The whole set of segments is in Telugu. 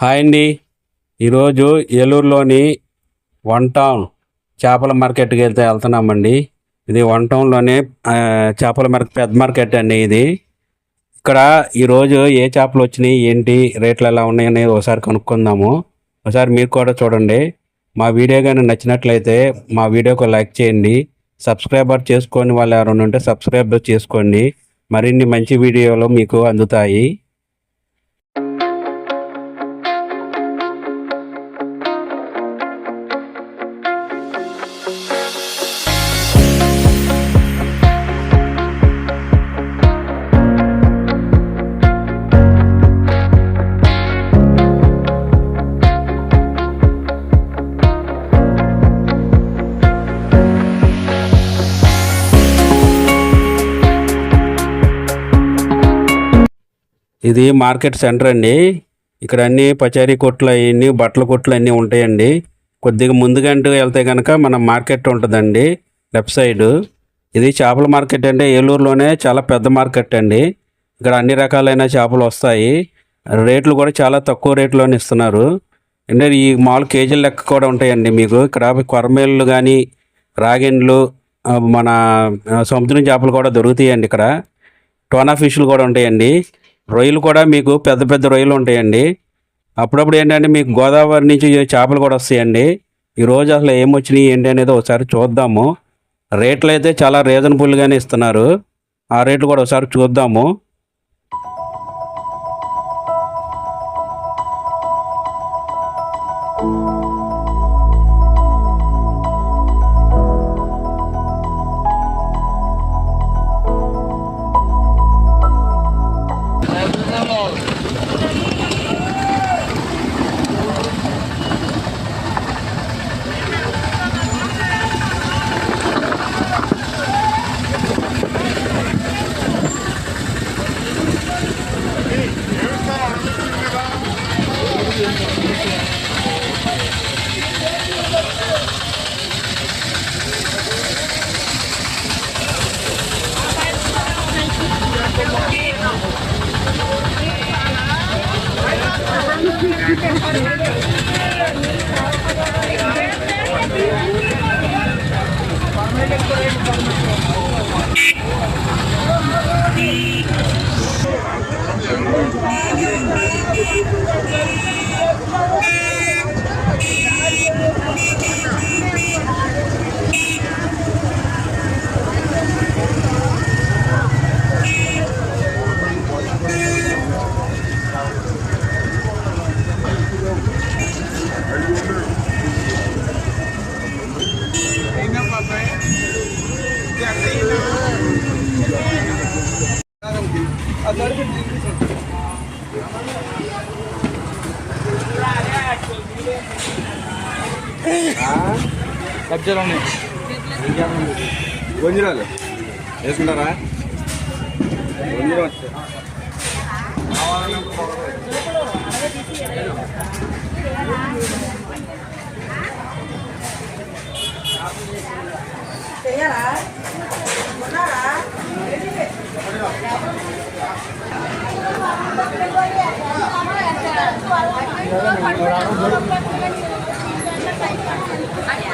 హాయ్ అండి. ఈరోజు ఏలూరులోని వన్ టౌన్ చేపల మార్కెట్కి వెళ్తే వెళ్తున్నామండి. ఇది వన్ టౌన్లోనే చేపల మార్కెట్ పెద్ద మార్కెట్ అండి ఇది. ఇక్కడ ఈరోజు ఏ చేపలు వచ్చినాయి ఏంటి రేట్లు ఎలా ఉన్నాయని ఒకసారి కనుక్కుందాము. ఒకసారి మీరు కూడా చూడండి. మా వీడియో కానీ నచ్చినట్లయితే మా వీడియోకి లైక్ చేయండి. సబ్స్క్రైబర్ చేసుకోని వాళ్ళు ఎవరైనా ఉంటే సబ్స్క్రైబ్ చేసుకోండి. మరిన్ని మంచి వీడియోలు మీకు అందుతాయి. ఇది మార్కెట్ సెంటర్ అండి. ఇక్కడ అన్ని పచారీ కొట్లు అవన్నీ బట్టల కొట్లు అన్నీ ఉంటాయండి. కొద్దిగా ముందుగంటూ వెళ్తే కనుక మన మార్కెట్ ఉంటుందండి లెఫ్ట్ సైడ్. ఇది చేపల మార్కెట్ అంటే ఏలూరులోనే చాలా పెద్ద మార్కెట్ అండి. ఇక్కడ అన్ని రకాలైన చేపలు వస్తాయి. రేట్లు కూడా చాలా తక్కువ రేట్లోనే ఇస్తున్నారు. అంటే ఈ మామూలు కేజీల లెక్క కూడా ఉంటాయండి మీకు. ఇక్కడ కొరమేళ్ళు కానీ రాగిండ్లు మన సముద్రం చేపలు కూడా దొరుకుతాయండి ఇక్కడ. టోనా ఫిష్లు కూడా ఉంటాయండి. రొయ్యలు కూడా మీకు పెద్ద పెద్ద రొయ్యలు ఉంటాయండి. అప్పుడప్పుడు ఏంటంటే మీకు గోదావరి నుంచి చేపలు కూడా వస్తాయండి. ఈ రోజు అసలు ఏమొచ్చినాయి ఏంటి అనేది ఒకసారి చూద్దాము. రేట్లు అయితే చాలా రీజనబుల్గానే ఇస్తున్నారు. ఆ రేట్లు కూడా ఒకసారి చూద్దాము. కబ్జాలు ఉన్నాయి గొంజరాలు. వేసుకుంటారా? గొంజరం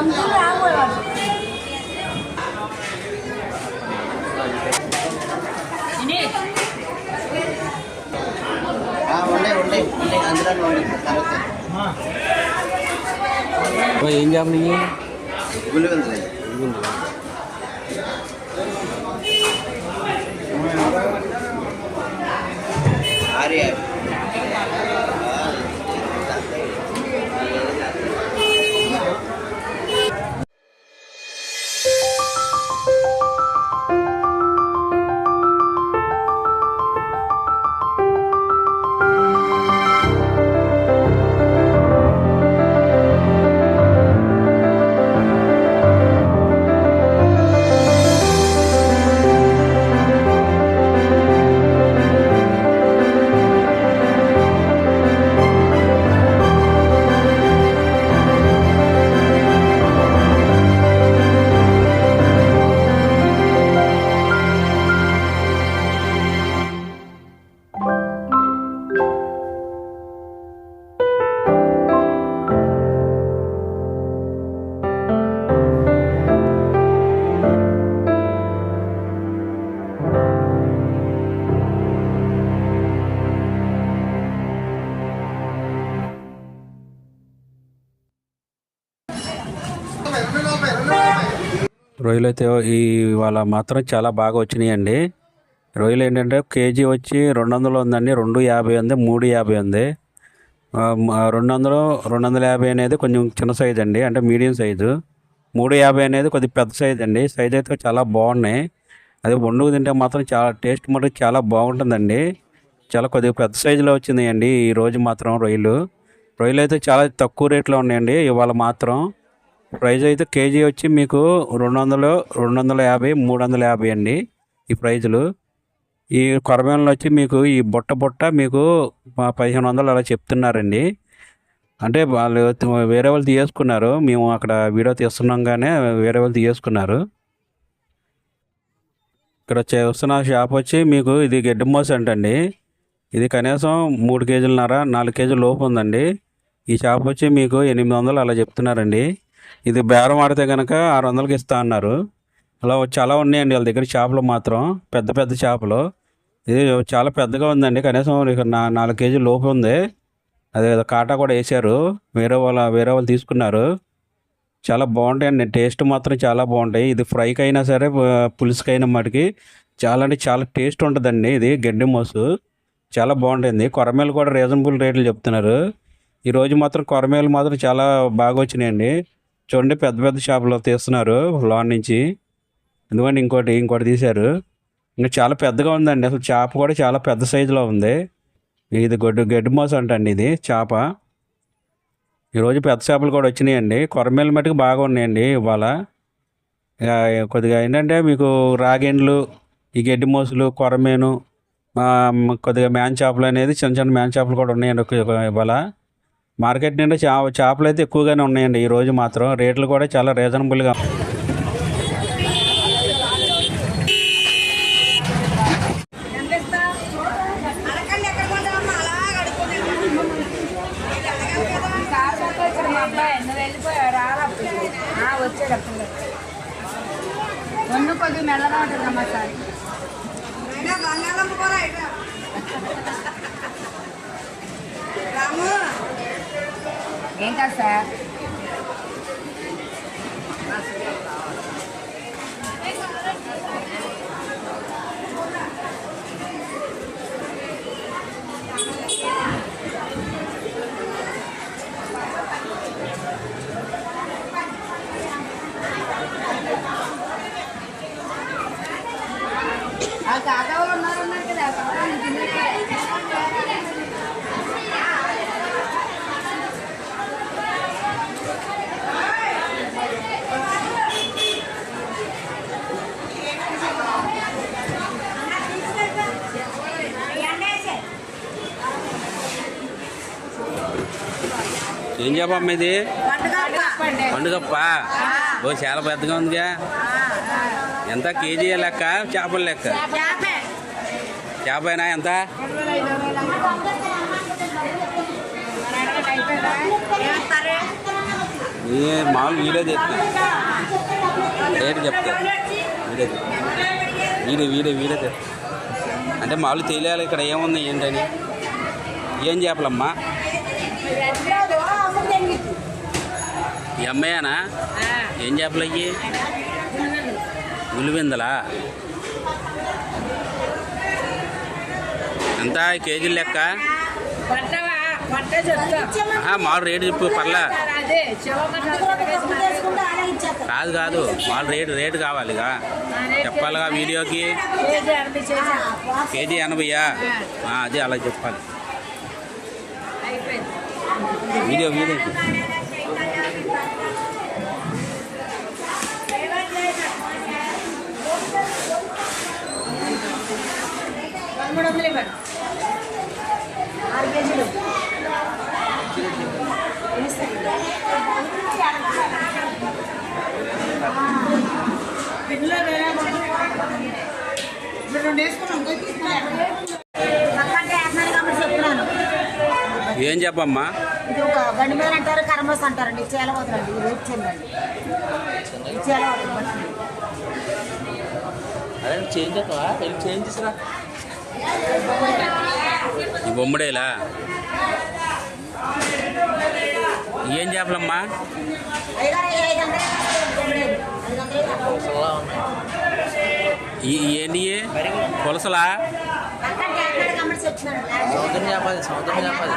감귤을 안 골라줘. ఏం జాబ్ నీ ఆర్యారు రొయ్యలు అయితే ఈ ఇవాళ మాత్రం చాలా బాగా వచ్చినాయండి. రొయ్యలు ఏంటంటే కేజీ వచ్చి రెండు వందలు ఉందండి. రెండు యాభై ఉంది మూడు యాభై ఉంది. రెండు వందలు రెండు వందల యాభై అనేది కొంచెం చిన్న సైజ్ అండి. అంటే మీడియం సైజు. మూడు యాభై అనేది కొద్దిగా పెద్ద సైజ్ అండి. సైజ్ అయితే చాలా బాగున్నాయి. అది వండుకు తింటే మాత్రం చాలా టేస్ట్ మటుకు చాలా బాగుంటుందండి. చాలా కొద్దిగా పెద్ద సైజులో వచ్చిందండి ఈ రోజు మాత్రం రొయ్యలు. రొయ్యలు అయితే చాలా తక్కువ రేట్లో ఉన్నాయండి. ఇవాళ మాత్రం ప్రైజ్ అయితే కేజీ వచ్చి మీకు రెండు వందలు రెండు వందల యాభై మూడు వందల యాభై అండి ఈ ప్రైజులు. ఈ కొరమేనలో వచ్చి మీకు ఈ బుట్ట బుట్ట మీకు పదిహేను వందలు అలా చెప్తున్నారండి. అంటే వాళ్ళు వేరే వాళ్ళు తీసుకున్నారు మేము అక్కడ వీడియో తీస్తున్నాగానే వేరే వాళ్ళు తీసుకున్నారు ఇక్కడ చేస్తున్న షాప్ వచ్చి మీకు ఇది గడ్డి మోస అంటండి. ఇది కనీసం మూడు కేజీలన్నర నాలుగు కేజీల లోపు ఉందండి. ఈ షాప్ వచ్చి మీకు ఎనిమిది వందలు అలా చెప్తున్నారండి. ఇది బేరం ఆడితే కనుక ఆరు వందలకి ఇస్తా అన్నారు. అలా చాలా ఉన్నాయండి వాళ్ళ దగ్గర చేపలు మాత్రం పెద్ద పెద్ద చేపలు. ఇది చాలా పెద్దగా ఉందండి. కనీసం నా నాలుగు కేజీ లోపు ఉంది. అదే కాటా కూడా వేశారు. వేరే వాళ్ళ వేరే వాళ్ళు తీసుకున్నారు. చాలా బాగుంటాయండి. టేస్ట్ మాత్రం చాలా బాగుంటాయి. ఇది ఫ్రైకి అయినా సరే పులుసుకైనా మటుకి చాలా అంటే చాలా టేస్ట్ ఉంటుందండి. ఇది గడ్డి మోసు. చాలా బాగుంటుంది. కొరమేలు కూడా రీజనబుల్ రేట్లు చెప్తున్నారు. ఈరోజు మాత్రం కొరమేలు మాత్రం చాలా బాగా వచ్చినాయండి. చూడండి పెద్ద పెద్ద షాపులో తీస్తున్నారు లోన్ నుంచి. ఎందుకంటే ఇంకోటి ఇంకోటి తీశారు. ఇంకా చాలా పెద్దగా ఉందండి. అసలు చేప కూడా చాలా పెద్ద సైజులో ఉంది. ఇది గొడ్డు గడ్డి మోస అంటండి ఇది చేప. ఈరోజు పెద్ద చేపలు కూడా వచ్చినాయండి. కొరమేలు మట్టుకు బాగా ఉన్నాయండి ఇవాళ. కొద్దిగా ఏంటంటే మీకు రాగెండ్లు ఈ గడ్డి మోసలు కొరమేను కొద్దిగా మ్యాన్ చేపలు అనేది చిన్న చిన్న మ్యాన్ చేపలు కూడా ఉన్నాయండి ఇవాళ. మార్కెట్ నిండా చా చేపలు అయితే ఎక్కువగానే ఉన్నాయండి. ఈరోజు మాత్రం రేట్లు కూడా చాలా రీజనబుల్గా అడగండి వచ్చేటప్పుడు ఒన్ను కొద్దిగా మెల్లగా ఉంటుందమ్మా సార్ బంగాళం కూర రాము. ఏం కాదు సార్ ఆ కాకా వాళ్ళు ఉన్నారు ఉన్నారు కదా ఆ కాకా వాళ్ళు తినేసారు. ఏం చెప్పమ్మ ఇది? పండుగప్ప. ఓ చాలా పెద్దగా ఉందిగా. ఎంత కేజీ లెక్క? చేపల లెక్క? చేపైనా ఎంత? మామూలు వీడే చెప్తా రేటు వీడే వీడే వీడే వీడియో అంటే మామూలు తెలియాలి ఇక్కడ ఏముంది ఏంటని? ఏం చేపలమ్మా? ఈ అమ్మాయేనా? ఏం చేపలు అయ్యి? ఉలివిందలా ఎంత కేజీల లెక్క? మామూలు రేటు చెప్పు పర్లా. కాదు కాదు. మామూలు రేటు రేటు కావాలిగా చెప్పాలిగా వీడియోకి? కేజీ ఎనభైయా? అదే అలా చెప్పాలి. Video video. పదమూడు వందలు ఇవ్వండి ఆరు కేజీలు పక్కంటే వేస్తున్నారు కాబట్టి చెప్తున్నాను. ఏం చెప్పమ్మా? ఇది ఒక గండి మీద అంటారు కరమస్ అంటారండి. చేలవద్దండి ఇది రేపు చెందండి చేలవద్దు అరే చేంజ్ చేంజ్ బొమ్మడేలా? ఏం చేపలమ్మా? ఏంటి పులసలా? సముద్రం చేపది సముద్రం చేపది